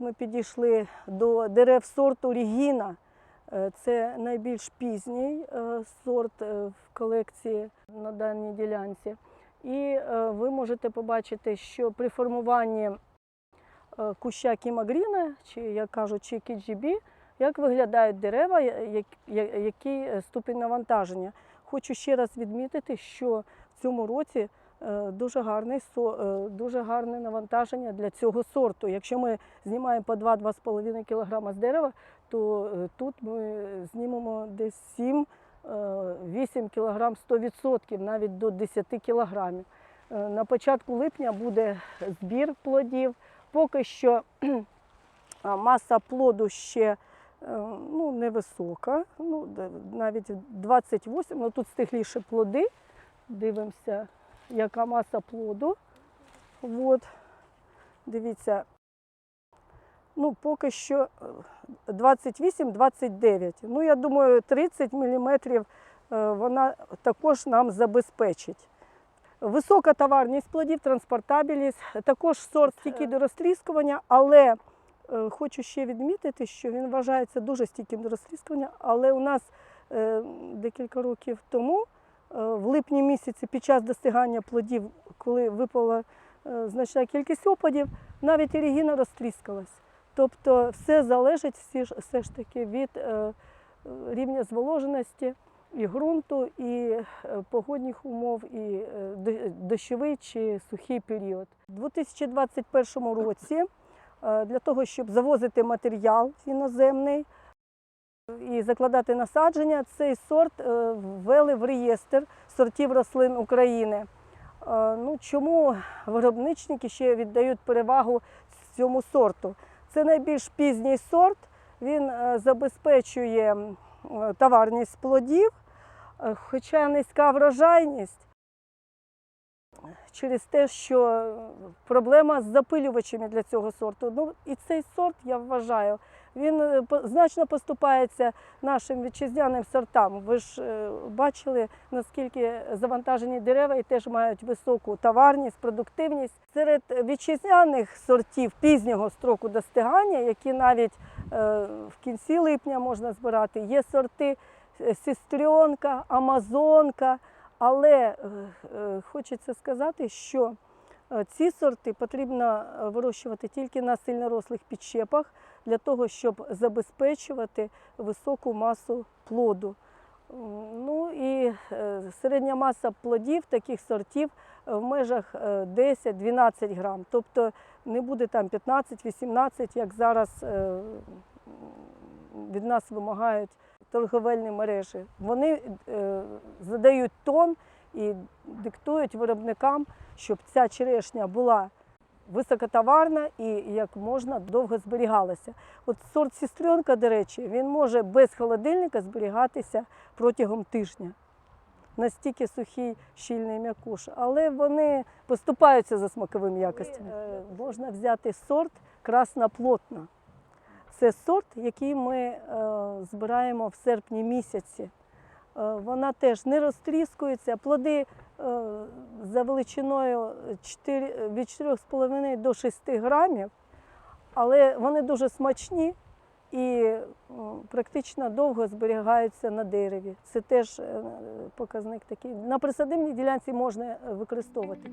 ми підійшли до дерев сорту Регіна. Е, Це найбільш пізній е, сорт е, в колекції на даній ділянці. І ви можете побачити, що при формуванні куща кімагріна, чи як кажуть, чи кіджібі, як виглядають дерева, який ступінь навантаження. Хочу ще раз відмітити, що в цьому році дуже, гарний, е, дуже гарне навантаження для цього сорту. Якщо ми знімаємо по 2-2,5 кг з дерева, то е, тут ми знімемо десь 7 8 кг 100%, навіть до 10 кг. На початку липня буде збір плодів. Поки що маса плоду ще е, ну, невисока, ну, навіть 28, ну тут стигліші плоди. Дивимося, яка маса плоду. От. Дивіться, ну, поки що е, 28-29. Ну, я думаю, 30 мм вона також нам забезпечить. Висока товарність плодів, транспортабельність, також сорт стійкий до розтріскування, але е, хочу ще відмітити, що він вважається дуже стійким до розтріскування, але у нас е, декілька років тому, е, в липні місяці, під час достигання плодів, коли випала е, значна кількість опадів, навіть і регіна розтріскалась. Тобто все залежить все ж таки від е, е, рівня зволоженості і ґрунту, і е, погодних умов, і е, дощовий чи сухий період. У 2021 році е, для того, щоб завозити матеріал іноземний і закладати насадження, цей сорт е, ввели в реєстр сортів рослин України. Е, Ну, чому виробничники ще віддають перевагу цьому сорту? Це найбільш пізній сорт, він е, забезпечує товарність плодів, хоча низька врожайність через те, що проблема з запилювачами для цього сорту. Ну, і цей сорт, я вважаю, він е, значно поступається нашим вітчизняним сортам. Ви ж е, бачили, наскільки завантажені дерева і теж мають високу товарність, продуктивність. Серед вітчизняних сортів пізнього строку достигання, які навіть е, в кінці липня можна збирати, є сорти сестрьонка, амазонка. Але хочеться сказати, що ці сорти потрібно вирощувати тільки на сильнорослих підщепах для того, щоб забезпечувати високу масу плоду. Ну і е, середня маса плодів таких сортів е, в межах е, 10-12 грам. Тобто не буде там 15-18, як зараз е, від нас вимагають торговельні мережі. Вони е, задають тон і диктують виробникам, щоб ця черешня була високотоварна і як можна довго зберігалася. От сорт сестренка, до речі, він може без холодильника зберігатися протягом тижня. Настільки сухий, щільний м'якуш, але вони поступаються за смаковими якостями. Е, Можна взяти сорт красна плотна. Це сорт, який ми е, збираємо в серпні місяці. Е, вона теж не розтріскується. Плоди за величиною 4, від 4,5 до 6 грамів, але вони дуже смачні і практично довго зберігаються на дереві. Це теж е, показник такий. На присадибній ділянці можна е, використовувати.